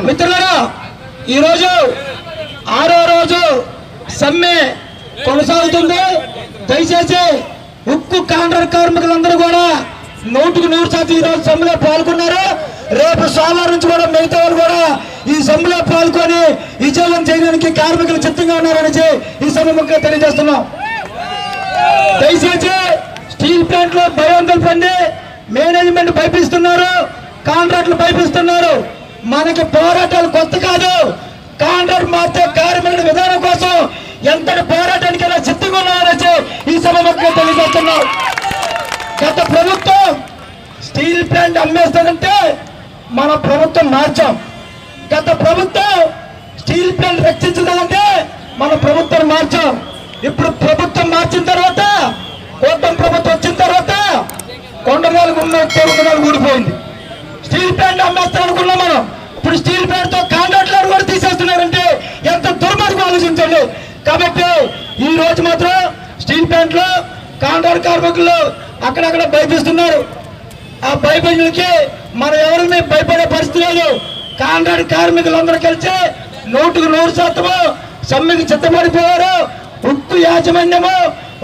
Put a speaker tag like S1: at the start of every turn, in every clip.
S1: మిత్రులారా ఈరోజు ఆరో రోజు సమ్మె కొనసాగుతుంది. దయచేసి ఉక్కు కాంట్రాక్ట్ కార్మికులందరూ కూడా నూటికి నూరు శాతం ఈరోజు సమ్మెలో పాల్గొన్నారు. రేపు సోమవారం నుంచి కూడా మిగతా వాళ్ళు కూడా ఈ సమ్మెలో పాల్గొని విజయం చేయడానికి కార్మికులు చిత్తంగా ఉన్నారని ఈ సమ్మె తెలియజేస్తున్నాం. దయచేసి స్టీల్ ప్లాంట్లో పండి మేనేజ్మెంట్ భయపిస్తున్నారు కాంట్రాక్ట్లు భయపిస్తున్నారు మనకి పోరాటాలు కొత్త కాదు. కాంట్రాక్ట్ మార్చే కార్మికుల విధానం కోసం ఎంతటి పోరాటానికైనా సిద్ధంగా ఉన్నారని ఈ సభ ముఖ్యంగా తెలియజేస్తున్నాం. గత ప్రభుత్వం స్టీల్ ప్లాంట్ అమ్మేస్తానంటే మన ప్రభుత్వం మార్చాం. గత ప్రభుత్వం స్టీల్ ప్లాంట్ రక్షించదంటే మన ప్రభుత్వం మార్చాం. ఇప్పుడు ప్రభుత్వం మార్చిన తర్వాత కూటమి ప్రభుత్వం వచ్చిన తర్వాత కొండనాలు ఉన్న తోడుకున్నాలు ఊడిపోయింది. స్టీల్ ప్లాంట్ అమ్మేస్తాం అనుకున్నాం మనం. ఇప్పుడు స్టీల్ ప్లాంట్తో కాంట్రాక్టులు కూడా తీసేస్తున్నారంటే ఎంత దుర్మార్గం ఆలోచించండి. కాబట్టి ఈ రోజు మాత్రం స్టీల్ ప్లాంట్లో కాంట్రాక్ట్ కార్మికులు అక్కడక్కడ భయపిస్తున్నారు. ఆ భయపడికి మనం ఎవరిని భయపడే పరిస్థితి లేదు. కాంట్రాక్ట్ కార్మికులందరూ కలిసి నూటుకు నూరు శాతము సమ్మెకి చిత్తపడిపోయారు ఉక్కు యాజమాన్యము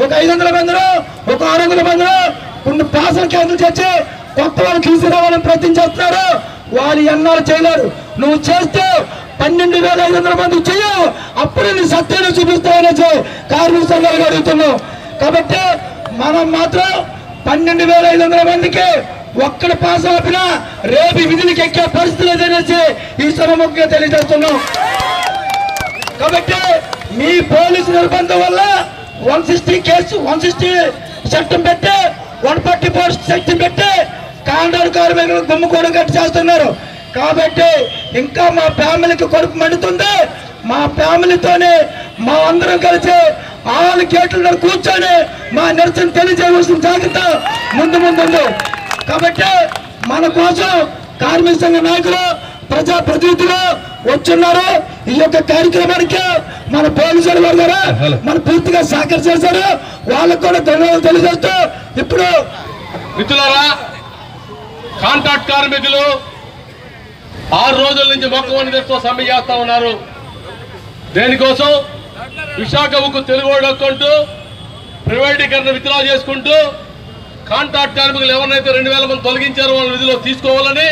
S1: ఒక ఐదు వందల మందిలో ఒక ఆరు వందల మందిలో కొన్ని పాసల కేంద్రం చేసి కొత్త వాళ్ళు తీసుకురావాలని ప్రయత్నం చేస్తున్నారు వాళ్ళు ఎన్నాళ్ళు చేయలేరు. నువ్వు చేస్తే పన్నెండు వేల ఐదు వందల మంది చేయవు అప్పుడు నీ సత్యాన్ని చూపిస్తావని కార్మిక సంఘాలు అడుగుతున్నావు. కాబట్టి మనం మాత్రం పన్నెండు వేల ఐదు వందల మందికి ఒక్కడ పాస్ ఆపినా రేపు విధులకు ఎక్కే పరిస్థితి లేదనేసి ఈ సభ తెలియజేస్తున్నాం. కాబట్టి మీ పోలీసు నిర్బంధం వల్ల one sixty case one sixty చట్టం పెట్టి వన్ ఫార్టీ ఫోర్ సెక్షన్ పెట్టి కాండర్ కార్మికులు గుమ్ముకోవడం కట్టి చేస్తున్నారు. కాబట్టి ఇంకా మా ఫ్యామిలీకి కొడుకు మండుతుంది. మా ఫ్యామిలీతోనే మా అందరం కలిసి ఆరు గేట్ల కూర్చొని మా నిరసన తెలియజేయవలసిన జాగ్రత్త ముందు ముందు ఉంది. కాబట్టి మన కోసం కార్మిక సంఘ నాయకులు ప్రజా ప్రతినిధులు వచ్చున్నారు. ఈ యొక్క కార్యక్రమానికి మన పోలీసులు వారు గారు మన పూర్తిగా సహకరి చేశారు. వాళ్ళకు కూడా ధన్యవాదాలు తెలియజేస్తూ ఇప్పుడు
S2: మిత్రులారా కాంట్రాక్ట్ కార్మికులు ఆరు రోజుల నుంచి మొక్కవని తెస్తూ సమ్మె చేస్తా ఉన్నారు. దేనికోసం? విశాఖ ఉక్కు తెలుగు అక్కంటూ ప్రైవేటీకరణ విత్డ్రా చేసుకుంటూ కాంట్రాక్ట్ కార్మికులు ఎవరినైతే రెండు వేల మంది తొలగించారో వాళ్ళ విధులు తీసుకోవాలని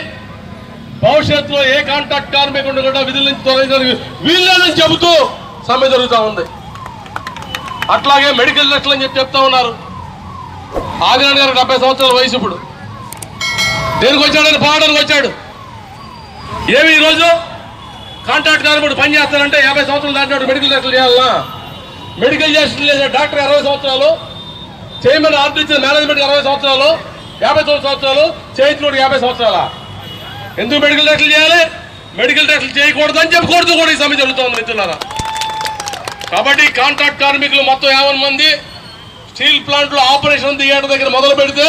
S2: భవిష్యత్తులో ఏ కాంట్రాక్ట్ కార్మికుడు కూడా విధుల నుంచి తొలగించాలని వీళ్ళని చెబుతూ సమ్మె జరుగుతూ ఉంది. అట్లాగే మెడికల్ లెక్కలు అని చెప్పి చెప్తా ఉన్నారు. ఆదినారాయణ గారు డెబ్బై సంవత్సరాల వయసు ఇప్పుడు. దేనికి వచ్చాడని పోవడానికి వచ్చాడు. ఏమి ఈరోజు కాంట్రాక్ట్ కార్మికుడు పని చేస్తానంటే యాభై సంవత్సరాలు దాటినాడు మెడికల్ టెస్టులు చేయాలన్నా మెడికల్ చేసిన డాక్టర్ అరవై సంవత్సరాలు చైర్మన్ ఆర్డర్ మేనేజ్మెంట్ అరవై సంవత్సరాలు యాభై తొమ్మిది సంవత్సరాలు చేయించినోడు యాభై సంవత్సరాల? ఎందుకు మెడికల్ టెస్టులు చేయాలి? మెడికల్ టెస్టులు చేయకూడదు అని చెప్పకూడదు కూడా ఈ సమయం జరుగుతుంది మిత్రులారా. కాబట్టి కాంట్రాక్ట్ కార్మికులు మొత్తం యాభై మంది స్టీల్ ప్లాంట్లో ఆపరేషన్ థియేటర్ దగ్గర మొదలు పెడితే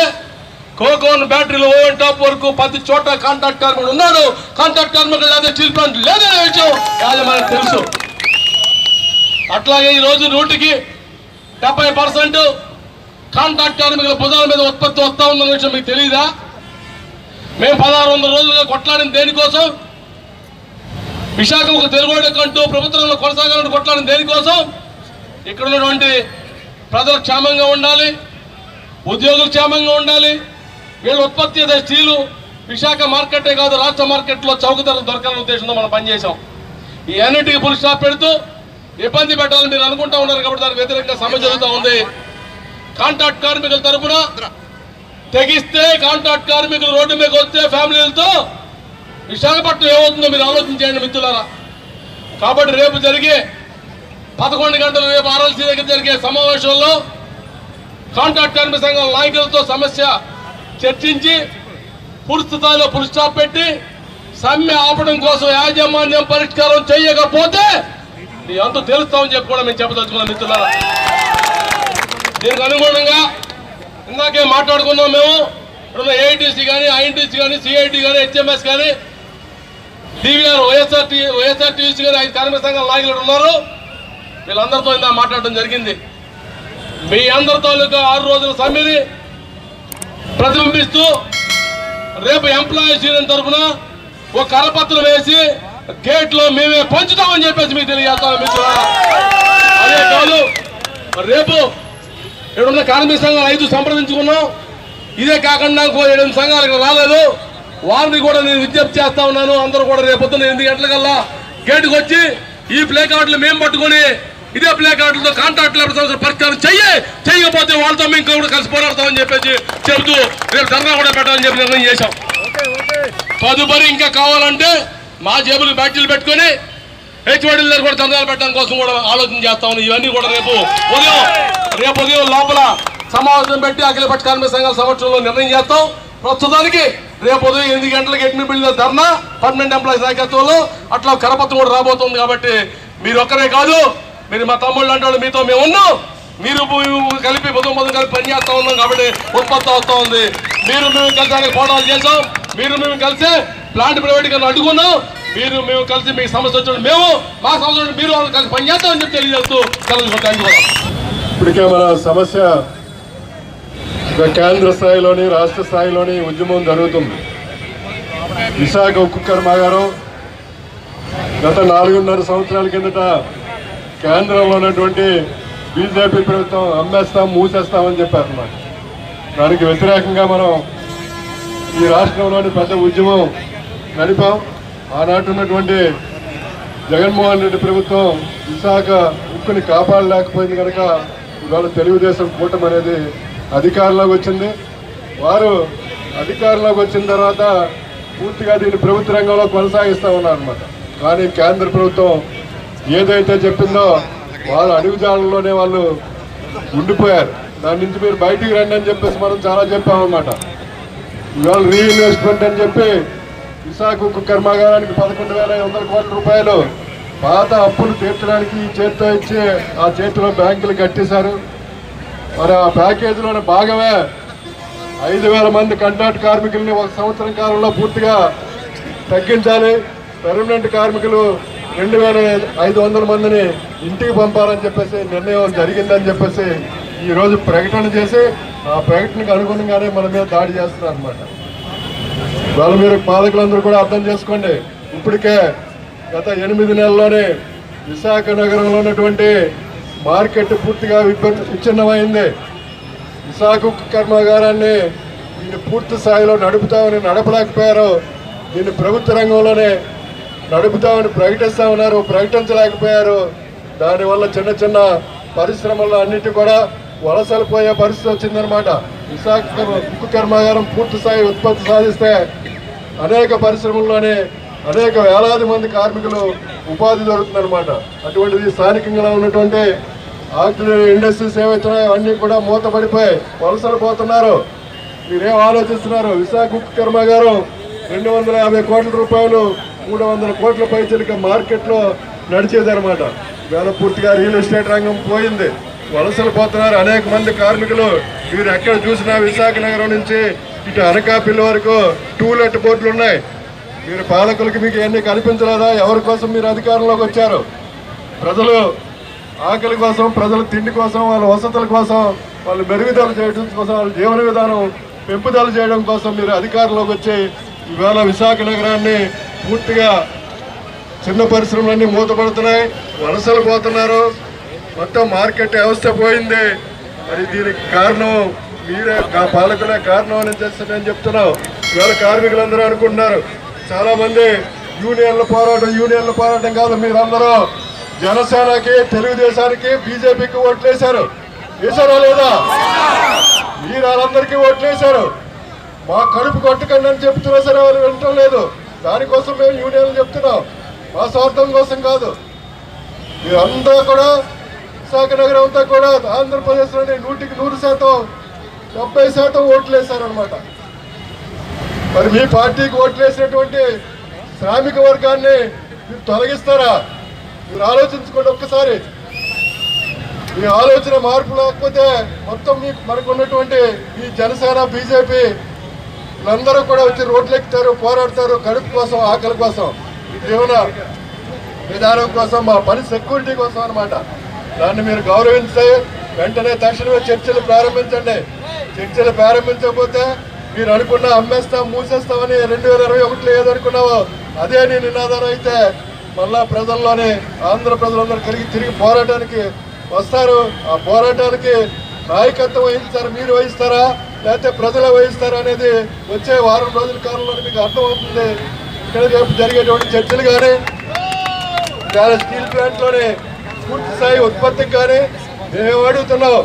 S2: కోకోన్ బ్యాటరీలు ఓవెన్ టాప్ వరకు పది చోట్ల కాంట్రాక్ట్ కార్మికుడు ఉన్నాడు. కాంట్రాక్ట్ కార్మికులు లేదా స్టీల్ ప్లాంట్ లేదనే విషయం మనకు తెలుసు. అట్లాగే ఈరోజు నూటికి డెబ్బై పర్సెంట్ కాంట్రాక్ట్ కార్మికుల భుజాల మీద ఉత్పత్తి వస్తూ ఉందన్న విషయం మీకు తెలియదా మేము పదహారు వందల రోజులుగా కొట్లాడిన దేనికోసం? విశాఖ ఒక తెలుగు కంటూ ప్రభుత్వంలో కొనసాగాలని కొట్లాడిన దేనికోసం? ఇక్కడ ఉన్నటువంటి ప్రజలు క్షేమంగా ఉండాలి ఉద్యోగులు క్షేమంగా ఉండాలి వీళ్ళు ఉత్పత్తి చేసే స్టీలు విశాఖ మార్కెటే కాదు రాష్ట్ర మార్కెట్లో చౌక ధరలు దొరకాలనే ఉద్దేశంతో మనం పనిచేసాం ఈ అన్నింటికి పులి స్టాప్ పెడుతూ ఇబ్బంది పెట్టాలని మీరు అనుకుంటా ఉన్నారు కాబట్టి దానికి వ్యతిరేకంగా సమ్మె జరుగుతూ ఉంది. కాంట్రాక్ట్ కార్మికుల తరఫున తెగిస్తే కాంట్రాక్ట్ కార్మికులు రోడ్డు మీద వస్తే ఫ్యామిలీలతో విశాఖపట్నం ఏమవుతుందో మీరు ఆలోచించండి మిత్రులారా. కాబట్టి రేపు జరిగే పదకొండు గంటలు రేపు ఆర్ఎల్సీ దగ్గర జరిగే సమావేశంలో కాంట్రాక్ట్ కార్మిక సంఘం నాయకులతో సమస్య చర్చించి పూర్తి స్థాయిలో ఫుల్ స్టాప్ పెట్టి సమ్మె ఆపడం కోసం యాజమాన్యం పరిష్కారం చేయకపోతే నీ అంత తెలుస్తామని చెప్పి కూడా మేము చెప్పదలుచుకున్నాం మిత్రులారా. దీనికి అనుగుణంగా ఇందాకే మాట్లాడుకున్నాం మేము. ఇప్పుడున్న ఏఐటీసీ కానీ ఐఎన్టీసీ కానీ సిఐటి కానీ హెచ్ఎంఎస్ కానీ డివిఆర్ వైఎస్ఆర్ వైఎస్ఆర్టీసీ కానీ ఐదు కార్మిక సంఘాల నాయకులు ఉన్నారు. వీళ్ళందరితో ఇందా మాట్లాడడం జరిగింది. మీ అందరితో ఆరు రోజుల సమ్మెని ప్రతిబింబిస్తూ రేపు ఎంప్లాయీస్ యూనియన్ తరఫున ఒక కరపత్రం వేసి గేట్లో మేమే పంచుతామని చెప్పేసి మీకు తెలియజేస్తాం మిత్రులారా. అదే కాదు రేపు ఏడున్న కార్మిక సంఘాలు ఐదు సంప్రదించుకున్నాం. ఇదే కాకుండా ఇంకో ఏడు సంఘాలు ఇక్కడ రాలేదు. వారిని కూడా నేను విజ్ఞప్తి చేస్తా ఉన్నాను. అందరూ కూడా రేపు పొద్దున్న ఎనిమిది గంటలకల్లా గేటుకు వచ్చి ఈ ప్లే కార్డులు మేము పట్టుకొని ఇదే ప్లే కార్డులతో కాంట్రాక్ట్ లేబర్ సంస్థ పరిష్కారం చెయ్యి. చెయ్యకపోతే వాళ్ళతో మేము కూడా కలిసి పోరాడతామని చెప్పేసి చెబుతూ రేపు ధర్నా కూడా పెట్టాలని చెప్పి నిర్ణయం చేశాం. తదుపరి ఇంకా కావాలంటే మా జేబులు బ్యాటరీలు పెట్టుకొని హెచ్ఓడీలు కూడా ధర్నాలు పెట్టడం కోసం కూడా ఆలోచన చేస్తా ఉన్నాం. ఇవన్నీ కూడా రేపు ఉదయం రేపు ఉదయం లోపల సమావేశం పెట్టి అఖిల పక్ష కార్మిక సంఘాల సమక్షంలో నిర్ణయం చేస్తాం. ప్రస్తుతానికి రేపు ఉదయం ఎనిమిది గంటలకు ఎనిమిది బిల్లు ధర్నా పర్మనెంట్ ఎంప్లాయీస్ నాయకత్వంలో. అట్లా కరపత్రం కూడా రాబోతుంది కాబట్టి మీరు ఒక్కరే కాదు మీరు మా తమ్ముళ్ళు అంటే మీతో మేము ఉన్నాం. మీరు కలిపి పొద్దు పొద్దు కలిపి పనిచేస్తా ఉన్నాం కాబట్టి ఉత్పత్తి అవుతా ఉంది మీరు మేము కలిసి ఆయనకు పోరాటాలు చేసాం మీరు మేము కలిసి ప్లాంట్ ప్రైవేటీకరణ అడ్డుకున్నాం. మీరు మేము కలిసి మీకు సమస్య వచ్చిన మేము మా సమస్య మీరు వాళ్ళకి కలిసి పనిచేస్తామని చెప్పి తెలియజేస్తూ
S3: ఇప్పటికే మన సమస్య కేంద్ర స్థాయిలోని రాష్ట్ర స్థాయిలోని ఉద్యమం జరుగుతుంది. విశాఖ ఉక్కు కర్మాగారం గత నాలుగున్నర సంవత్సరాల కిందట కేంద్రంలో ఉన్నటువంటి బీజేపీ ప్రభుత్వం అమ్మేస్తాం మూసేస్తామని చెప్పారు అన్నమాట దానికి వ్యతిరేకంగా మనం ఈ రాష్ట్రంలోని పెద్ద ఉద్యమం నడిపాం. ఆనాటి ఉన్నటువంటి జగన్మోహన్ రెడ్డి ప్రభుత్వం విశాఖ ఉక్కుని కాపాడలేకపోయింది కనుక ఇవాళ తెలుగుదేశం కూటమి అనేది అధికారంలోకి వచ్చింది. వారు అధికారంలోకి వచ్చిన తర్వాత పూర్తిగా దీన్ని ప్రభుత్వ రంగంలో కొనసాగిస్తూ ఉన్నారన్నమాట. కానీ కేంద్ర ప్రభుత్వం ఏదైతే చెప్పిందో వాళ్ళ అడుగుజాడల్లోనే వాళ్ళు ఉండిపోయారు. దాని నుంచి మీరు బయటికి రండి అని చెప్పేసి మనం చాలా చెప్పామన్నమాట ఇవాళ రీఇన్వెస్ట్మెంట్ అని చెప్పి విశాఖ ఉక్కు కర్మాగారానికి పదకొండు వేల ఐదు వందల కోట్ల రూపాయలు పాత అప్పులు తీర్చడానికి ఈ చేతితో ఇచ్చి ఆ చేతిలో బ్యాంకులు కట్టేశారు. మరి ఆ ప్యాకేజీలోని భాగమే ఐదు వేల మంది కంట్రాక్ట్ కార్మికుల్ని ఒక సంవత్సరం కాలంలో పూర్తిగా తగ్గించాలి. పర్మనెంట్ కార్మికులు రెండు వేల ఐదు వందల మందిని ఇంటికి పంపాలని చెప్పేసి నిర్ణయం జరిగిందని చెప్పేసి ఈరోజు ప్రకటన చేసి ఆ ప్రకటనకు అనుగుణంగానే మన మీద దాడి చేస్తున్నారు అనమాట వాళ్ళ మీరు పాలకులందరూ కూడా అర్థం చేసుకోండి. ఇప్పటికే గత ఎనిమిది నెలల్లోనే విశాఖ నగరంలో ఉన్నటువంటి మార్కెట్ పూర్తిగా విచ్ఛిన్నమైంది. విశాఖ కర్మాగారాన్ని దీన్ని పూర్తి స్థాయిలో నడుపుతామని నడపలేకపోయారు. దీన్ని ప్రభుత్వ రంగంలోనే నడుపుతామని ప్రకటిస్తా ఉన్నారు ప్రకటించలేకపోయారు. దానివల్ల చిన్న చిన్న పరిశ్రమలు అన్నిటి కూడా వలసలు పోయే పరిస్థితి వచ్చిందనమాట విశాఖ ఉక్కు కర్మాగారం పూర్తి స్థాయి ఉత్పత్తి సాధిస్తే అనేక పరిశ్రమల్లోనే అనేక వేలాది మంది కార్మికులు ఉపాధి దొరుకుతుందన్నమాట. అటువంటిది స్థానికంగా ఉన్నటువంటి ఆక్సిజన్ ఇండస్ట్రీస్ ఏవైతున్నాయో అన్నీ కూడా మూతపడిపోయి వలసలు పోతున్నారు మీరేం ఆలోచిస్తున్నారు? విశాఖ ఉక్కు కర్మాగారం రెండు వందల యాభై కోట్ల రూపాయలు మూడు వందల కోట్ల పైచలిక మార్కెట్లో నడిచేదనమాట వేళ పూర్తిగా రియల్ ఎస్టేట్ రంగం పోయింది. వలసలు పోతున్నారు అనేక మంది కార్మికులు. మీరు ఎక్కడ చూసినా విశాఖ నగరం నుంచి ఇటు అనకాపల్లి వరకు టూలెట్ బోర్డులు ఉన్నాయి. మీరు పాలకులకి మీకు ఎన్ని కనిపించలేదా? ఎవరి కోసం మీరు అధికారంలోకి వచ్చారు? ప్రజలు ఆకలి కోసం ప్రజల తిండి కోసం వాళ్ళ వసతుల కోసం వాళ్ళు మెరుగుదల చేయడం కోసం వాళ్ళ జీవన విధానం పెంపుదల చేయడం కోసం మీరు అధికారంలోకి వచ్చి ఇవాళ విశాఖ నగరాన్ని పూర్తిగా చిన్న పరిశ్రమలన్నీ మూతపడుతున్నాయి. వలసలు పోతున్నారు. మొత్తం మార్కెట్ వ్యవస్థ పోయింది. మరి దీనికి కారణం మీరే పాలకులే కారణం అని చెప్పి నేను చెప్తున్నాం ఇవాళ కార్మికులందరూ అనుకుంటున్నారు. చాలామంది యూనియన్ల పోరాటం యూనియన్ల పోరాటం కాదు మీరందరూ. జనసేనకి తెలుగుదేశానికి బీజేపీకి ఓట్లేశారు. వేశారా లేదా? మీరు వాళ్ళందరికీ ఓట్లేశారు. మా కడుపు కొట్టకండి అని చెప్తున్నా సరే వాళ్ళు వినటం లేదు. దానికోసం మేము యూనియన్లు చెప్తున్నాం. మా స్వార్థం కోసం కాదు. మీరంతా కూడా విశాఖనగరం అంతా కూడా ఆంధ్రప్రదేశ్లోని నూటికి నూరు శాతం డెబ్బై శాతం ఓట్లేశారనమాట మరి మీ పార్టీకి ఓట్లు వేసినటువంటి శ్రామిక వర్గాన్ని మీరు తొలగిస్తారా? మీరు ఆలోచించుకోండి ఒక్కసారి. మీ ఆలోచన మార్పు లేకపోతే మొత్తం మీకు మనకు ఉన్నటువంటి ఈ జనసేన బీజేపీ వీళ్ళందరూ కూడా వచ్చి రోడ్లెక్కుతారు పోరాడతారు కడుపు కోసం ఆకలి కోసం. ఈ జీవన విధానం కోసం మా పని సెక్యూరిటీ కోసం అనమాట దాన్ని మీరు గౌరవించే వెంటనే తక్షణమే చర్చలు ప్రారంభించండి. చర్చలు ప్రారంభించకపోతే మీరు అనుకున్న అమ్మేస్తాం మూసేస్తామని రెండు వేల ఇరవై ఒకటిలో ఏదనుకున్నావో అదే నీ నినాదం అయితే మళ్ళా ప్రజల్లోనే ఆంధ్ర ప్రజలందరూ కలిగి తిరిగి పోరాటానికి వస్తారు. ఆ పోరాటానికి నాయకత్వం వహిస్తారు మీరు వహిస్తారా? లేకపోతే ప్రజలే వహిస్తారా అనేది వచ్చే వారం రోజుల కాలంలో మీకు అర్థమవుతుంది. ఇక్కడ రేపు జరిగేటువంటి చర్చలు కానీ చాలా స్టీల్ ప్లాంట్లోనే పూర్తి స్థాయి ఉత్పత్తికి కానీ మేము అడుగుతున్నాం.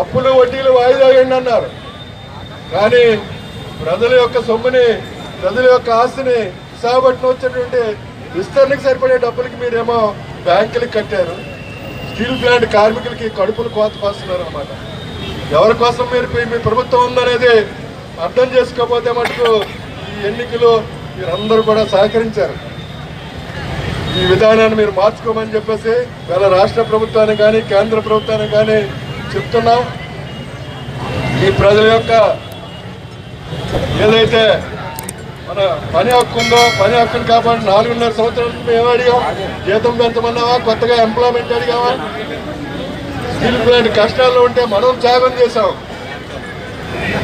S3: అప్పులు వడ్డీలు వాయిదా వేయండి అన్నారు. కానీ ప్రజల యొక్క సొమ్ముని ప్రజల యొక్క ఆస్తిని విశాఖపట్నం వచ్చేటువంటి విస్తరణకు సరిపడే డబ్బులకి మీరేమో బ్యాంకులకు కట్టారు. స్టీల్ ప్లాంట్ కార్మికులకి కడుపులు కోత పాస్తున్నారు అనమాట ఎవరి కోసం మీరు మీ ప్రభుత్వం ఉందనేది అర్థం చేసుకోకపోతే మటుకు ఈ ఎన్నికలు మీరందరూ కూడా సహకరించారు. ఈ విధానాన్ని మీరు మార్చుకోమని చెప్పేసి వేళ రాష్ట్ర ప్రభుత్వానికి కానీ కేంద్ర ప్రభుత్వానికి కానీ చెప్తున్నాం. ఈ ప్రజల యొక్క ఏదైతే మన పని హక్కు ఉందో పని హక్కును కాపాడి నాలుగున్నర సంవత్సరాలు మేము అడిగాం? జీతం పెంచమన్నావా కొత్తగా ఎంప్లాయ్మెంట్ అడిగావా? స్టీల్ ప్లాంట్ కష్టాల్లో ఉంటే మనం త్యాగం చేసాం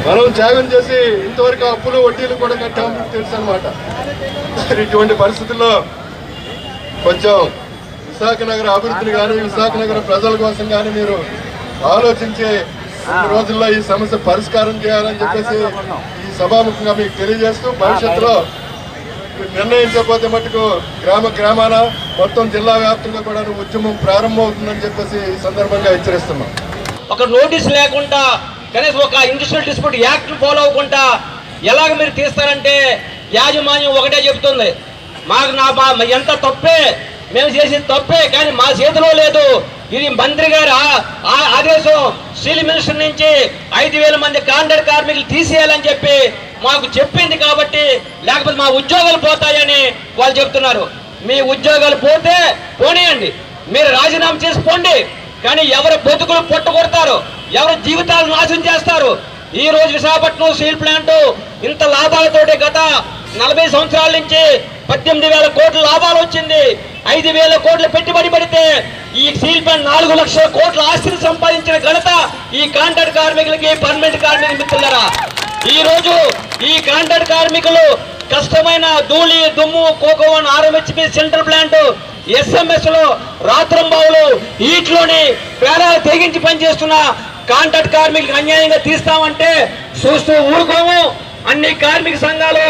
S3: మనం త్యాగం చేసి ఇంతవరకు అప్పులు వడ్డీలు కూడా కట్టామని తెలుసు అనమాట ఇటువంటి పరిస్థితుల్లో కొంచెం విశాఖ నగర అభివృద్ధిని కానీ విశాఖ నగర ప్రజల కోసం కానీ మీరు ఆలోచించి ఈ రోజుల్లో ఈ సమస్య పరిష్కారం చేయాలని చెప్పేసి ఈ సభాముఖంగా మీకు తెలియజేస్తూ భవిష్యత్తులో నిర్ణయించకపోతే మటుకు గ్రామ గ్రామాన మొత్తం జిల్లా వ్యాప్తంగా కూడా ఉద్యమం ప్రారంభమవుతుందని చెప్పేసి ఈ సందర్భంగా హెచ్చరిస్తున్నాం.
S4: ఒక నోటీస్ లేకుండా కనీసం ఒక ఇండస్ట్రియల్ డిస్ప్యూట్ యాక్ట్ ఫాలో అవ్వకుండా ఎలాగ మీరు తీస్తారంటే యాజమాన్యం ఒకటే చెప్తుంది మాకు నా బా ఎంత తప్పే? మేము చేసేది తప్పే కానీ మా చేతిలో లేదు. ఇది మంత్రి గారు ఆ- ఆదేశం. స్టీల్ మినిస్టర్ నుంచి ఐదు వేల మంది కాంట్రాక్ట్ కార్మికులు తీసేయాలని చెప్పి మాకు చెప్పింది కాబట్టి లేకపోతే మా ఉద్యోగాలు పోతాయని వాళ్ళు చెప్తున్నారు. మీ ఉద్యోగాలు పోతే పోనీయండి. మీరు రాజీనామా చేసి పోండి. కానీ ఎవరు బతుకులు పొట్టు కొడతారు? ఎవరు జీవితాలు నాశనం చేస్తారు? ఈ రోజు విశాఖపట్నం స్టీల్ ప్లాంట్ ఇంత లాభాలతోటి గత నలభై సంవత్సరాల నుంచి పద్దెనిమిది వేల కోట్ల లాభాలు వచ్చింది. ఐదు వేల కోట్ల పెట్టుబడి పెడితే ఈ స్టీల్ ప్లాంట్ నాలుగు లక్షల కోట్ల ఆస్తిని సంపాదించిన ఘనత ఈ కాంట్రాక్ట్ కార్మికులకి పర్మనెంట్ కార్మిక మిత్రులరా. ఈ రోజు ఈ కాంట్రాక్ట్ కార్మికులు కష్టమైన ధూళి దుమ్ము కోకోవన్ ఆర్ఎంహెచ్పి సెంట్రల్ ప్లాంట్ ఎస్ఎంఎస్లో రాత్రంబావులు వీటిలోని పేరాలు తెగించి పనిచేస్తున్న కాంట్రాక్ట్ కార్మికులకు అన్యాయంగా తీస్తామంటే చూస్తూ ఊరుకోము. అన్ని కార్మిక సంఘాలు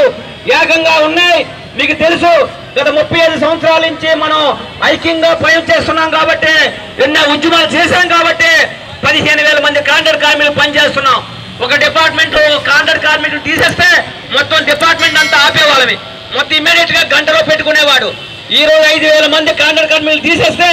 S4: ఏకంగా ఉన్నాయి. మీకు తెలుసు గత ముప్పై ఐదు సంవత్సరాల నుంచి మనం ఐక్యంగా పని చేస్తున్నాం కాబట్టి ఎన్నో ఉద్యమాలు చేశాం కాబట్టి పదిహేను వేల మంది కాంట్రాక్ట్ కార్మికులు పనిచేస్తున్నాం ఒక డిపార్ట్మెంట్ కాంట్రాక్ట్ కార్మికులు తీసేస్తే మొత్తం డిపార్ట్మెంట్ అంతా ఆపేవాళ్ళవి మొత్తం ఇమీడియట్గా గంటలో పెట్టుకునేవాడు. ఈ రోజు ఐదు వేల మంది కాంట్రాక్ట్ కార్మికులు తీసేస్తే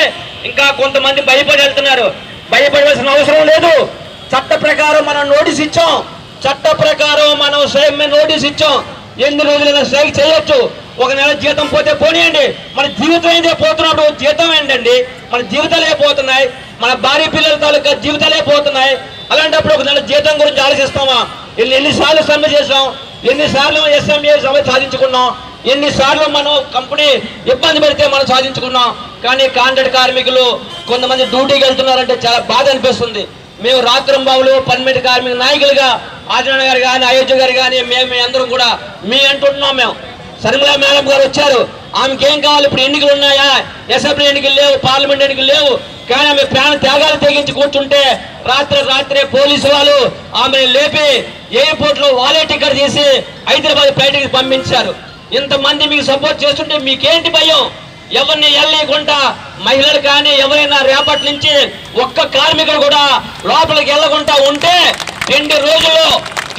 S4: ఇంకా కొంతమంది భయపడి వెళ్తున్నారు. భయపడవలసిన అవసరం లేదు. చట్ట ప్రకారం మనం నోటీస్ ఇచ్చాం. చట్ట ప్రకారం మనం స్వయం నోటీస్ ఇచ్చాం. ఎన్ని రోజులైనా స్ట్రైక్ చేయొచ్చు. ఒక నెల జీతం పోతే పోనీయండి. మన జీవితం అయితే పోతున్నప్పుడు జీతం ఏంటండి? మన జీవితాలే పోతున్నాయి. మన భార్య పిల్లల తాలూకా జీవితాలే పోతున్నాయి. అలాంటప్పుడు ఒక నెల జీతం గురించి ఆలోచిస్తామా? ఎన్ని ఎన్నిసార్లు సమ్మె చేసాం ఎన్నిసార్లు ఎస్ఎంఏ సమ్మె సాధించుకున్నాం? ఎన్నిసార్లు మనం కంపెనీ ఇబ్బంది పెడితే మనం సాధించుకున్నాం. కానీ కాంట్రాక్ట్ కార్మికులు కొంతమంది డ్యూటీకి వెళ్తున్నారంటే చాలా బాధ అనిపిస్తుంది. మేము రాత్రంబాబులు పన్నెండు కార్మిక నాయకులుగా ఆచరణ గారు కానీ అయోధ్య గారు కానీ మేము అందరం కూడా మీ అంటుంటున్నాం మేము. శర్మిలా మేడం గారు వచ్చారు. ఆమెకి ఏం కావాలి? ఇప్పుడు ఎన్నికలు ఉన్నాయా? అసెంబ్లీ ఎన్నికలు లేవు పార్లమెంట్ ఎన్నికలు లేవు. కానీ ఆమె ప్రాణ త్యాగాలు తెగించి కూర్చుంటే రాత్రి రాత్రే పోలీసు వాళ్ళు ఆమెను లేపి ఎయిర్పోర్ట్లో వాలే టికెట్ చేసి హైదరాబాద్ ఫ్లైట్కి పంపించారు. ఇంతమంది మీకు సపోర్ట్ చేస్తుంటే మీకేంటి భయం? ఎవరిని వెళ్ళకుండా మహిళలు కానీ ఎవరైనా రేపటి నుంచి ఒక్క కార్మికుడు కూడా లోపలికి వెళ్ళకుండా ఉంటే రెండు రోజుల్లో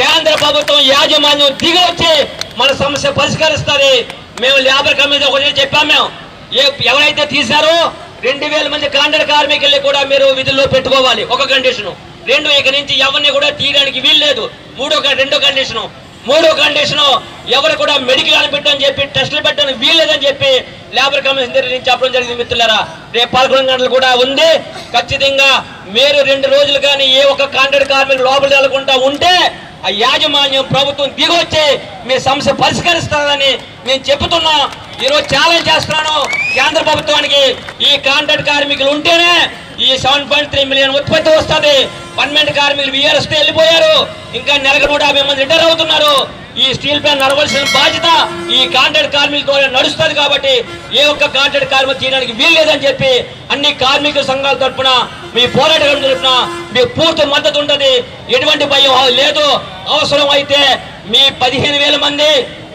S4: కేంద్ర ప్రభుత్వం యాజమాన్యం దిగి వచ్చి మన సమస్య పరిష్కరిస్తుంది మేము లేబర్ కమిటీ ఒకటి చెప్పాం మేము. ఏ ఎవరైతే తీశారో రెండు వేల మంది కాంట్రాక్ట్ కార్మికుల్ని కూడా మీరు విధుల్లో పెట్టుకోవాలి. ఒక కండిషను రెండు ఇక నుంచి ఎవరిని కూడా తీయడానికి వీల్లేదు. మూడో రెండో కండిషను మూడో కండిషన్ ఎవరు కూడా మెడికల్ అని పెట్టని చెప్పి టెస్టులు పెట్టని వీల్లేదని చెప్పి లేబర్ కమిషన్ దగ్గర నుంచి చెప్పడం జరిగింది మిత్రులారా. రేపు పదకొండు గంటలు కూడా ఉంది. ఖచ్చితంగా మీరు రెండు రోజులు కానీ ఏ ఒక్క కాంట్రాక్ట్ కార్మికులు లోపలికి వెళ్ళకుండా ఉంటే ఆ యాజమాన్యం ప్రభుత్వం దిగొచ్చి మీ సమస్య పరిష్కరిస్తారని నేను చెబుతున్నా. ఈరోజు ఛాలెంజ్ చేస్తున్నాను. కేంద్ర ప్రభుత్వానికి ఈ కాంట్రాక్ట్ కార్మికులు ఉంటేనే ఈ సెవెన్ పాయింట్ త్రీ మిలియన్ ఉత్పత్తి వస్తుంది. పన్నెండు కార్మికులు విఆర్ఎస్ వెళ్ళిపోయారు. ఇంకా నెలకు నూట యాభై మంది రిటైర్ అవుతున్నారు. ఈ స్టీల్ ప్లాంట్ నడవలసిన బాధ్యత ఈ కాంట్రాక్ట్ కార్మికులతో నడుస్తుంది కాబట్టి ఏ ఒక్క కాంట్రాక్ట్ కార్మికులు తీయడానికి వీలు లేదని చెప్పి అన్ని కార్మిక సంఘాల తరఫున మీ పోరాటం తరఫున మీ పూర్తి మద్దతు ఉంటుంది. ఎటువంటి భయం లేదు. అవసరం అయితే మీ పదిహేను వేల మంది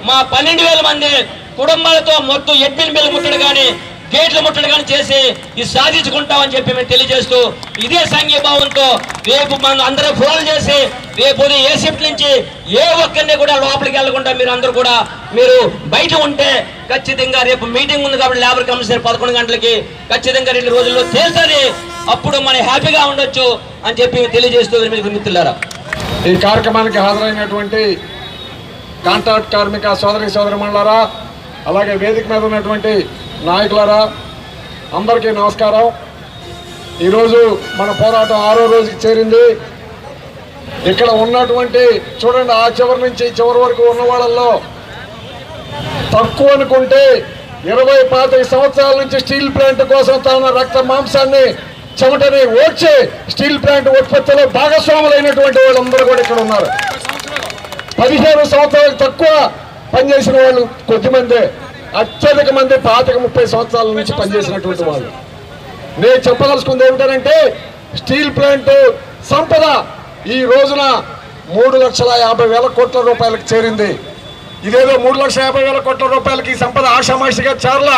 S4: మా పన్నెండు వేల మంది కుటుంబాలతో మొత్తం ఎడ్మిన్ బిల్ ముట్టడు కానీ గేట్ల ముట్టడి కానీ చేసి ఇది సాధించుకుంటామని చెప్పి మేము తెలియజేస్తూ ఇదే సంఘీభావంతో రేపు మనం అందరూ ఫోన్ చేసి రేపు ఏ షిఫ్ట్ నుంచి ఏ ఒక్కరిని కూడా లోపలికి వెళ్ళకుండా మీరు అందరూ కూడా మీరు బయట ఉంటే ఖచ్చితంగా రేపు మీటింగ్ ఉంది కాబట్టి లేబర్ కమిషనర్ పదకొండు గంటలకి ఖచ్చితంగా రెండు రోజుల్లో తేలుతుంది అప్పుడు మనం హ్యాపీగా ఉండొచ్చు అని చెప్పి తెలియజేస్తూ మీకు మిత్రులారా.
S5: ఈ కార్యక్రమానికి హాజరైనటువంటి కాంట్రాక్ట్ కార్మిక సోదరి సోదరిమణులారా అలాగే వేదిక మీద ఉన్నటువంటి నాయకులారా అందరికీ నమస్కారం. ఈరోజు మన పోరాటం ఆరో రోజుకి చేరింది. ఇక్కడ ఉన్నటువంటి చూడండి ఆ చివరి నుంచి చివరి వరకు ఉన్న వాళ్ళల్లో తక్కువ అనుకుంటే ఇరవై పాతిక సంవత్సరాల నుంచి స్టీల్ ప్లాంట్ కోసం తన రక్త మాంసాన్ని చెమటని ఓడ్చి స్టీల్ ప్లాంట్ ఉత్పత్తిలో భాగస్వాములైనటువంటి వాళ్ళందరూ కూడా ఇక్కడ ఉన్నారు. పదిహేను సంవత్సరాలు తక్కువ పనిచేసిన వాళ్ళు కొద్దిమందే. అత్యధిక మంది పాతిక ముప్పై సంవత్సరాల నుంచి పనిచేసినటువంటి వాళ్ళు. నేను చెప్పదలుచుకుంది ఏమిటంటే స్టీల్ ప్లాంట్ సంపద ఈ రోజున మూడు లక్షల యాభై వేల కోట్ల రూపాయలకు చేరింది. ఇదేదో మూడు లక్షల యాభై వేల కోట్ల రూపాయలకి ఈ సంపద ఆషామాషిగా చేరలా.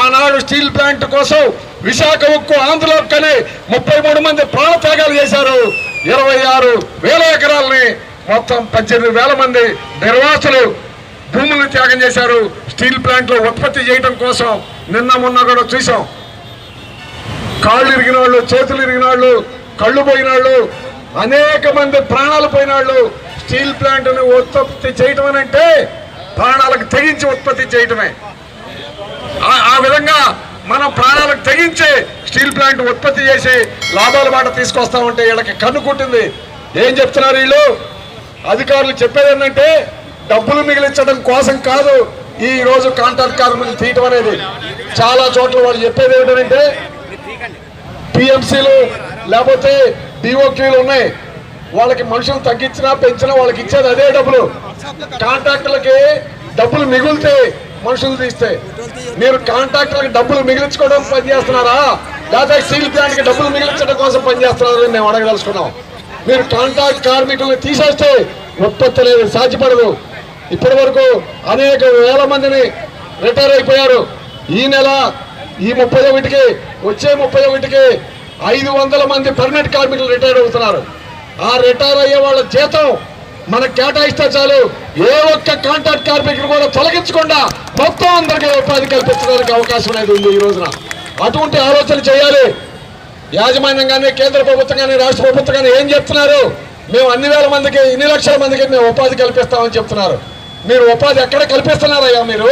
S5: ఆనాడు స్టీల్ ప్లాంట్ కోసం విశాఖ ఉక్కు ఆంధ్రలోకి అని ముప్పై మూడు మంది ప్రాణత్యాగాలు చేశారు. ఇరవై ఆరు వేల ఎకరాలని మొత్తం పద్దెనిమిది వేల మంది నిర్వాసులు భూములను త్యాగం చేశారు. స్టీల్ ప్లాంట్లో ఉత్పత్తి చేయడం కోసం నిన్న మొన్న కూడా చూసాం కాళ్ళు ఇరిగిన వాళ్ళు చేతులు ఇరిగిన వాళ్ళు కళ్ళు పోయిన వాళ్ళు అనేక మంది ప్రాణాలు పోయిన వాళ్ళు స్టీల్ ప్లాంట్ను ఉత్పత్తి చేయటం అని అంటే ప్రాణాలకు తెగించి ఉత్పత్తి చేయటమే. ఆ- ఆ విధంగా మనం ప్రాణాలకు తెగించి స్టీల్ ప్లాంట్ ఉత్పత్తి చేసి లాభాల మాట తీసుకొస్తామంటే వీళ్ళకి కన్ను కుట్టింది. ఏం చెప్తున్నారు వీళ్ళు? అధికారులు చెప్పేది ఏంటంటే డబ్బులు మిగిలించడం కోసం కాదు ఈ రోజు కాంట్రాక్ట్ కార్మికులు తీయటం అనేది. చాలా చోట్ల వాళ్ళు చెప్పేది ఏమిటంటే టీఎంసీలు లేకపోతే డిఓక్యూలు ఉన్నాయి. వాళ్ళకి మనుషులు తగ్గించినా పెంచినా వాళ్ళకి ఇచ్చేది అదే డబ్బులు. కాంట్రాక్టర్లకి డబ్బులు మిగిలితే మనుషులు తీస్తే. మీరు కాంట్రాక్టులకి డబ్బులు మిగిలించుకోవడం పనిచేస్తున్నారా? లేదా స్టీల్ ప్లాంట్కి డబ్బులు మిగిలించడం కోసం పనిచేస్తున్నారని మేము అడగదలుచుకున్నాం. మీరు కాంట్రాక్ట్ కార్మికులను తీసేస్తే ఉత్పత్తి లేదు సాధ్యపడదు. ఇప్పటి వరకు అనేక వేల మందిని రిటైర్ అయిపోయారు. ఈ నెల ఈ ముప్పై ఒకటికి వచ్చే ముప్పై ఒకటికి ఐదు వందల మంది పర్మనెంట్ కార్మికులు రిటైర్ అవుతున్నారు. ఆ రిటైర్ అయ్యే వాళ్ళ జీతం మనకు కేటాయిస్తే చాలు. ఏ ఒక్క కాంట్రాక్ట్ కార్మికులు కూడా తొలగించకుండా మొత్తం అందరికీ ఉపాధి కల్పించడానికి అవకాశం అనేది ఉంది ఈ రోజున. అటువంటి ఆలోచన చేయాలి. యాజమాన్యం కానీ కేంద్ర ప్రభుత్వం కానీ రాష్ట్ర ప్రభుత్వం కానీ ఏం చెప్తున్నారు? మేము అన్ని వేల మందికి ఇన్ని లక్షల మందికి మేము ఉపాధి కల్పిస్తామని చెప్తున్నారు. మీరు ఉపాధి ఎక్కడ కల్పిస్తున్నారయ్యా మీరు?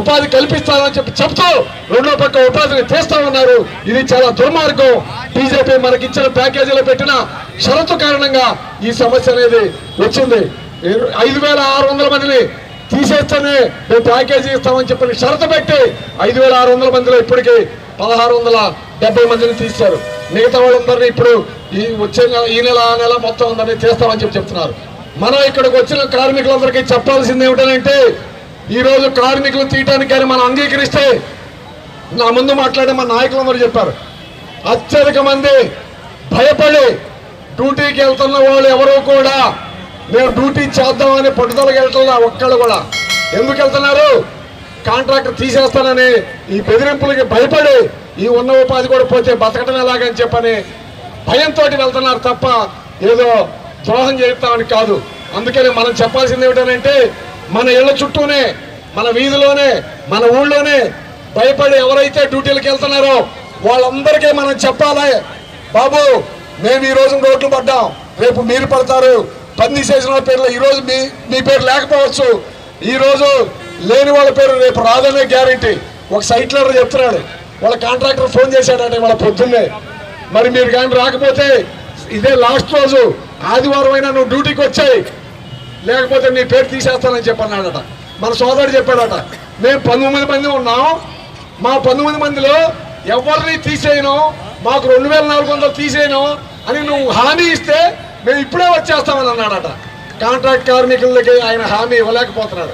S5: ఉపాధి కల్పిస్తారని చెప్పి చెప్తూ రెండో పక్క ఉపాధిని తీస్తా ఉన్నారు. ఇది చాలా దుర్మార్గం. బీజేపీ మనకి ఇచ్చిన ప్యాకేజీలో పెట్టిన షరతు కారణంగా ఈ సమస్య అనేది వచ్చింది. ఐదు వేల ఆరు వందల మందిని తీసేస్తేనే మేము ప్యాకేజీ ఇస్తామని చెప్పి షరతు పెట్టి ఐదు వేల ఆరు వందల మందిలో ఇప్పటికి పదహారు వందల డెబ్బై మందిని తీశారు. మిగతా వాళ్ళందరినీ ఇప్పుడు ఈ వచ్చే నెల ఈ నెల ఆ నెల మొత్తం అందరినీ చేస్తామని చెప్పి చెప్తున్నారు. మనం ఇక్కడికి వచ్చిన కార్మికులందరికీ చెప్పాల్సింది ఏమిటంటే ఈరోజు కార్మికులు తీయటానికి కానీ మనం అంగీకరిస్తే నా ముందు మాట్లాడే మా నాయకులందరూ చెప్పారు. అత్యధిక మంది భయపడి డ్యూటీకి వెళ్తున్న వాళ్ళు ఎవరూ కూడా మేము డ్యూటీ చేద్దామని పట్టుదలకి వెళ్తున్నా ఒక్కళ్ళు కూడా ఎందుకు వెళ్తున్నారు? కాంట్రాక్టర్ తీసేస్తానని ఈ బెదిరింపులకి భయపడి ఈ ఉన్న ఉపాధి కూడా పోతే బతకడం ఎలాగని చెప్పని భయంతో వెళ్తున్నారు తప్ప ఏదో ద్రోహం చేస్తామని కాదు. అందుకనే మనం చెప్పాల్సింది ఏమిటంటే మన ఇళ్ళ చుట్టూనే మన వీధిలోనే మన ఊళ్ళోనే భయపడి ఎవరైతే డ్యూటీలకు వెళ్తున్నారో వాళ్ళందరికీ మనం చెప్పాలి. బాబు మేము ఈ రోజు రోడ్లు పడ్డాం. రేపు మీరు పడతారు. పని చేసిన వాళ్ళ పేర్లు ఈరోజు మీ మీ పేరు లేకపోవచ్చు. ఈరోజు లేని వాళ్ళ పేరు రేపు రాదనే గ్యారంటీ. ఒక సైట్ లెటర్ చెప్తున్నాడు. వాళ్ళ కాంట్రాక్టర్ ఫోన్ చేశాడంటే వాళ్ళ పొద్దున్నే. మరి మీరు కానీ రాకపోతే ఇదే లాస్ట్ రోజు ఆదివారం అయినా నువ్వు డ్యూటీకి వచ్చాయి. లేకపోతే నీ పేరు తీసేస్తానని చెప్పన్నాడట. మన సోదరుడు చెప్పాడట మేము పంతొమ్మిది మంది ఉన్నాం. మా పంతొమ్మిది మందిలో ఎవరిని తీసేయను? మాకు రెండు వేల నాలుగు వందలు తీసేయను. అని నువ్వు హామీ ఇస్తే మేము ఇప్పుడే వచ్చేస్తామని అన్నాడట. కాంట్రాక్ట్ కార్మికులకి ఆయన హామీ ఇవ్వలేకపోతున్నాడు.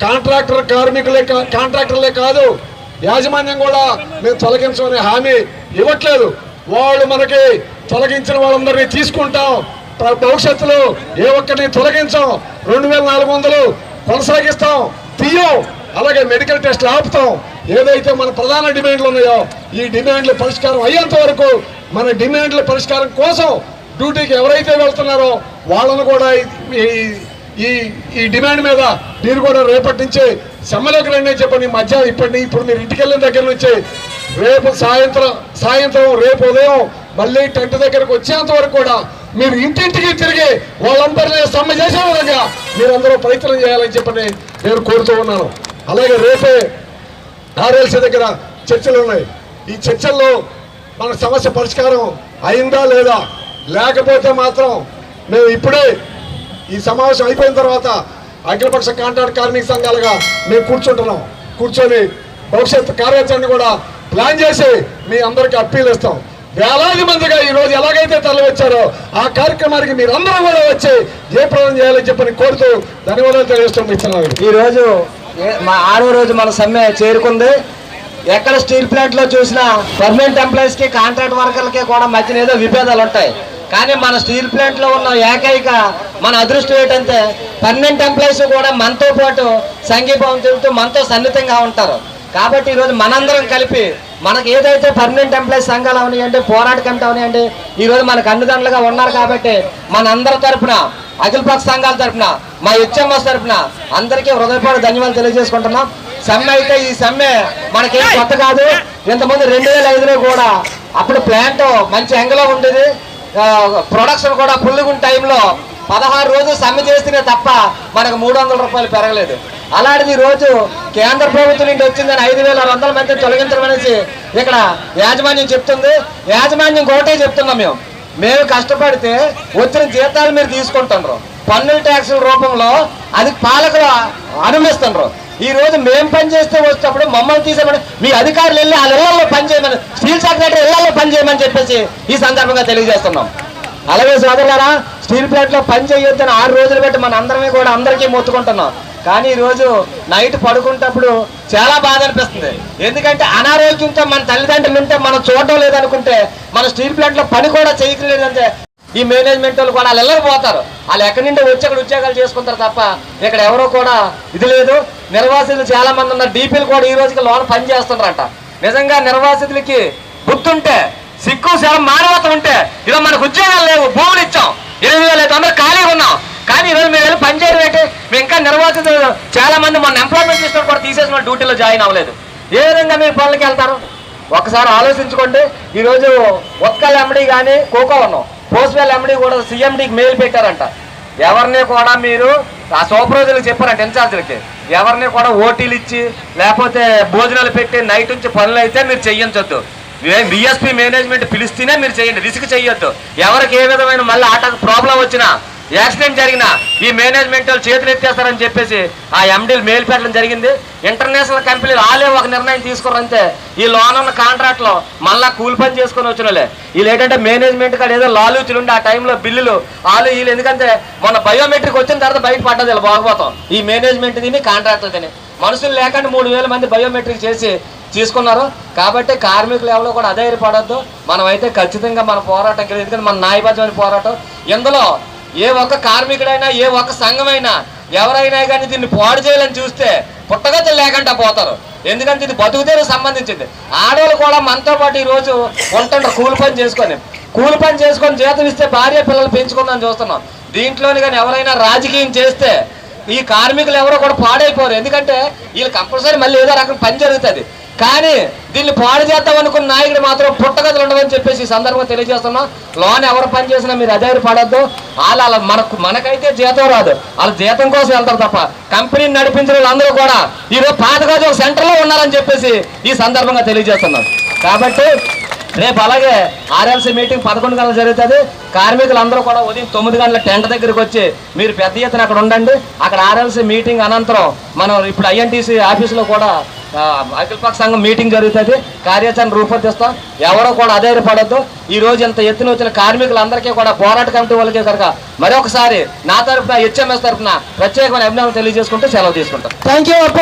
S5: కాంట్రాక్టర్ కార్మికులే కా- కాంట్రాక్టర్లే కాదు యాజమాన్యం కూడా మేము తొలగించమనే హామీ ఇవ్వట్లేదు. వాళ్ళు మనకి తొలగించిన వాళ్ళందరినీ తీసుకుంటాం. భవిష్యత్తులో ఏ ఒక్కటి తొలగించాం. రెండు వేల నాలుగు వందలు కొనసాగిస్తాం. తీయం. అలాగే మెడికల్ టెస్ట్లు ఆపుతాం. ఏదైతే మన ప్రధాన డిమాండ్లు ఉన్నాయో ఈ డిమాండ్ల పరిష్కారం అయ్యేంత వరకు మన డిమాండ్ల పరిష్కారం కోసం డ్యూటీకి ఎవరైతే వెళ్తున్నారో వాళ్ళను కూడా ఈ- ఈ- ఈ డిమాండ్ మీద మీరు కూడా రేపటి నుంచి సమ్మెలోకి రండి చెప్పండి మధ్య ఇప్పటి ఇప్పుడు మీరు ఇంటికి వెళ్ళిన దగ్గర నుంచి రేపు సాయంత్రం సాయంత్రం రేపు ఉదయం మళ్ళీ టెంట్ దగ్గరకు వచ్చేంత వరకు కూడా మీరు ఇంటింటికి తిరిగి వాళ్ళందరినీ సమ్మె చేసే విధంగా మీరందరూ ప్రయత్నం చేయాలని చెప్పని నేను కోరుతూ ఉన్నాను. అలాగే రేపే ఆర్ఎల్సీ దగ్గర చర్చలు ఉన్నాయి. ఈ చర్చల్లో మన సమస్య పరిష్కారం అయిందా లేదా? లేకపోతే మాత్రం మేము ఇప్పుడే ఈ సమావేశం అయిపోయిన తర్వాత అఖిలపక్ష కాంట్రాక్ట్ కార్మిక సంఘాలుగా మేము కూర్చుంటున్నాం. కూర్చొని భవిష్యత్ కార్యాచరణ కూడా ప్లాన్ చేసి మీ అందరికీ అప్పీల్ ఇస్తాం వేలాది మందిగా ఈరోజు ఎలాగైతే తరలివచ్చారో ఆ కార్యక్రమానికి మీరందరూ కూడా వచ్చి జయప్రదం చేయాలని చెప్పని కోరుతూ ధన్యవాదాలు తెలియజేస్తాం మిత్రులు
S6: ఈ రోజు మా ఆరో రోజు మన సమ్మె చేరుకుంది. ఎక్కడ స్టీల్ ప్లాంట్లో చూసినా పర్మనెంట్ ఎంప్లాయీస్కి కాంట్రాక్ట్ వర్కర్లకి కూడా మధ్యన ఏదో విభేదాలు ఉంటాయి. కానీ మన స్టీల్ ప్లాంట్లో ఉన్న ఏకైక మన అదృష్టం ఏంటంటే పర్మనెంట్ ఎంప్లాయీస్ కూడా మనతో పాటు సంఘీభావం తెలుపుతూ మనతో సన్నిహితంగా ఉంటారు. కాబట్టి ఈరోజు మనందరం కలిపి మనకి ఏదైతే పర్మనెంట్ ఎంప్లాయీస్ సంఘాలు అవనివ్వండి పోరాట కమిటీ అవనివ్వండి ఈ రోజు మనకు అన్నదండలుగా ఉన్నారు కాబట్టి మన అందరి తరపున అఖిలపక్ష సంఘాల తరపున మా హెచ్ఎంఎస్ తరఫున అందరికీ హృదయపూర్వక ధన్యవాదాలు తెలియజేసుకుంటున్నాం. సమ్మె అయితే ఈ సమ్మె మనకేం కొత్త కాదు. ఇంతకుముందు రెండు వేల ఐదులో కూడా అప్పుడు ప్లాంట్ మంచి ఎంగలో ఉండేది. ప్రొడక్షన్ కూడా ఫుల్గా టైంలో పదహారు రోజులు సమ్మె చేస్తేనే తప్ప మనకు మూడు వందల రూపాయలు పెరగలేదు. అలాంటిది ఈ రోజు కేంద్ర ప్రభుత్వం నుండి వచ్చిందని ఐదు వేల ఆరు వందల మంది అనేసి ఇక్కడ యాజమాన్యం చెప్తుంది. యాజమాన్యం ఒకటే చెప్తున్నాం మేము. మేము కష్టపడితే వచ్చిన జీతాలు మీరు తీసుకుంటున్నారు. పన్నుల ట్యాక్సుల రూపంలో అది పాలకులు అనుమిస్తున్నారు ఈ రోజు మేము పని చేస్తే మమ్మల్ని తీసేమని మీ అధికారులు వెళ్ళి వాళ్ళ ఇళ్ళలో పని చేయమని స్టీల్ సెక్రటరీ ఇళ్ళలో పని చేయమని చెప్పేసి ఈ సందర్భంగా తెలియజేస్తున్నాం. అలాగే సోదరులారా స్టీల్ ప్లాంట్లో పని చేయొద్దని ఆరు రోజులు పెట్టి మన అందరమే కూడా అందరికీ మొత్తుకుంటున్నాం. కానీ ఈరోజు నైట్ పడుకుంటప్పుడు చాలా బాధ అనిపిస్తుంది. ఎందుకంటే అనారోగ్యంతో మన తల్లిదండ్రులు ఉంటే మనం చూడటం లేదనుకుంటే మన స్టీల్ ప్లాంట్లో పని కూడా చేయట్లేదంటే ఈ మేనేజ్మెంట్ వాళ్ళు కూడా వాళ్ళు పోతారు. వాళ్ళు ఎక్కడి నుండి వచ్చి అక్కడ ఉద్యోగాలు చేసుకుంటారు తప్ప ఇక్కడ ఎవరో కూడా ఇది లేదు. నిర్వాసితులు చాలా మంది ఉన్నారు. డీపీలు కూడా ఈ రోజుకి లోన్ పని చేస్తున్నారంట. నిజంగా నిర్వాసితులకి గుర్తుంటే సిగ్గు శరం మానవత్వం ఉంటే ఇలా మనకు ఉద్యోగాలు లేవు భూములు ఇచ్చాం. ఎనిమిది వేల ఐదు వందలు ఖాళీగా ఉన్నాం. కానీ ఈరోజు మీరు వెళ్ళి పనిచేయడం ఏంటి? మేము ఇంకా నిర్వాచిత చాలా మంది మన ఎంప్లాయ్మెంట్ సిస్టమ్ కూడా తీసేసి మన డ్యూటీలో జాయిన్ అవ్వలేదు. ఏ విధంగా మీరు పనులకి వెళ్తారు? ఒకసారి ఆలోచించుకోండి. ఈరోజు ఉత్కల్ ఎండి కానీ కోకో ఉన్నాం. పోస్ట్వేల్ ఎండి కూడా సీఎండీకి మెయిల్ పెట్టారంట. ఎవరిని కూడా మీరు ఆ సూపర్వైజర్లకు చెప్పారంట ఇన్ఛార్జీలకి. ఎవరిని కూడా ఓటీలు ఇచ్చి లేకపోతే భోజనాలు పెట్టి నైట్ నుంచి పనులు అయితే మీరు చెయ్యించొద్దు బిఎస్పీ మేనేజ్మెంట్ పిలిస్తేనే మీరు చేయండి. రిస్క్ చేయొద్దు. ఎవరికి ఏ విధమైన మళ్ళీ ఆటకు ప్రాబ్లం వచ్చినా యాక్సిడెంట్ జరిగినా ఈ మేనేజ్మెంట్ వాళ్ళు చేతులు ఎత్తేస్తారని చెప్పేసి ఆ ఎండీలు మేలు పెట్టడం జరిగింది. ఇంటర్నేషనల్ కంపెనీలు వాళ్ళే ఒక నిర్ణయం తీసుకురంతే ఈ లోన్ ఉన్న కాంట్రాక్ట్లో మళ్ళీ కూలి పని చేసుకొని వచ్చిన వాళ్ళే. వీళ్ళు ఏంటంటే మేనేజ్మెంట్ కాడ ఏదో లాలూచులు ఉండి ఆ టైంలో బిల్లులు వాళ్ళు వీళ్ళు ఎందుకంటే మొన్న బయోమెట్రిక్ వచ్చిన తర్వాత బయట పడ్డది బాగుపోతాం ఈ మేనేజ్మెంట్ తిని కాంట్రాక్ట్ తిని. మనుషులు లేకుండా మూడు వేల మంది బయోమెట్రిక్ చేసి తీసుకున్నారు. కాబట్టి కార్మికులు ఎవరో కూడా అధైర్యపడద్దు. మనం మనమైతే ఖచ్చితంగా మన పోరాటం కలిగి ఎందుకంటే మన న్యాయబద్ధమైన పోరాటం. ఇందులో ఏ ఒక్క కార్మికుడైనా ఏ ఒక్క సంఘమైనా ఎవరైనా కానీ దీన్ని పాడు చేయాలని చూస్తే పుట్టగతులు లేకుండా పోతారు. ఎందుకంటే ఇది బతుకుతేనే సంబంధించింది. ఆడవాళ్ళు కూడా మనతో పాటు ఈ రోజు ఉంటుంటారు కూలి పని చేసుకొని. కూలి పని చేసుకొని జీతం ఇస్తే భార్య పిల్లలు పెంచుకుందని చూస్తున్నాం. దీంట్లోని కానీ ఎవరైనా రాజకీయం చేస్తే ఈ కార్మికులు ఎవరో కూడా పాడైపోరు. ఎందుకంటే వీళ్ళు కంపల్సరీ మళ్ళీ ఏదో రకం పని జరుగుతుంది. కానీ దీన్ని పాడు చేద్దాం అనుకున్న నాయకుడు మాత్రం పుట్టగదులు ఉండవని చెప్పేసి ఈ సందర్భంగా తెలియజేస్తున్నాం. లోన్ ఎవరు పనిచేసినా మీరు అదే పడద్దు. వాళ్ళ అలా మనకు మనకైతే జీతం రాదు. వాళ్ళ జీతం కోసం వెళ్తారు తప్ప కంపెనీని నడిపించిన వాళ్ళందరూ కూడా ఈరోజు పాతగాజు ఒక సెంటర్లో ఉన్నారని చెప్పేసి ఈ సందర్భంగా తెలియజేస్తున్నాం. కాబట్టి రేపు అలాగే ఆర్ఎల్సీ మీటింగ్ పదకొండు గంటలు జరుగుతుంది. కార్మికులందరూ కూడా ఉదయం తొమ్మిది గంటల టెంట్ దగ్గరికి వచ్చి మీరు పెద్ద ఎత్తున అక్కడ ఉండండి. అక్కడ ఆర్ఎల్సీ మీటింగ్ అనంతరం మనం ఇప్పుడు ఐఎన్టీసీ ఆఫీసులో కూడా అఖిలపక్ష సంఘం మీటింగ్ జరుగుతుంది. కార్యాచరణ రూపొందిస్తాం. ఎవరో కూడా అధైర్యపడద్దు. ఈ రోజు ఇంత ఎత్తున వచ్చిన కార్మికులందరికీ కూడా పోరాట కమిటీ వాళ్ళకే కనుక మరొకసారి నా తరపున హెచ్ఎంఎస్ తరపున ప్రత్యేకమైన అభినందనలు తెలియజేసుకుంటూ సెలవు తీసుకుంటాం.
S1: థ్యాంక్ యూ గారు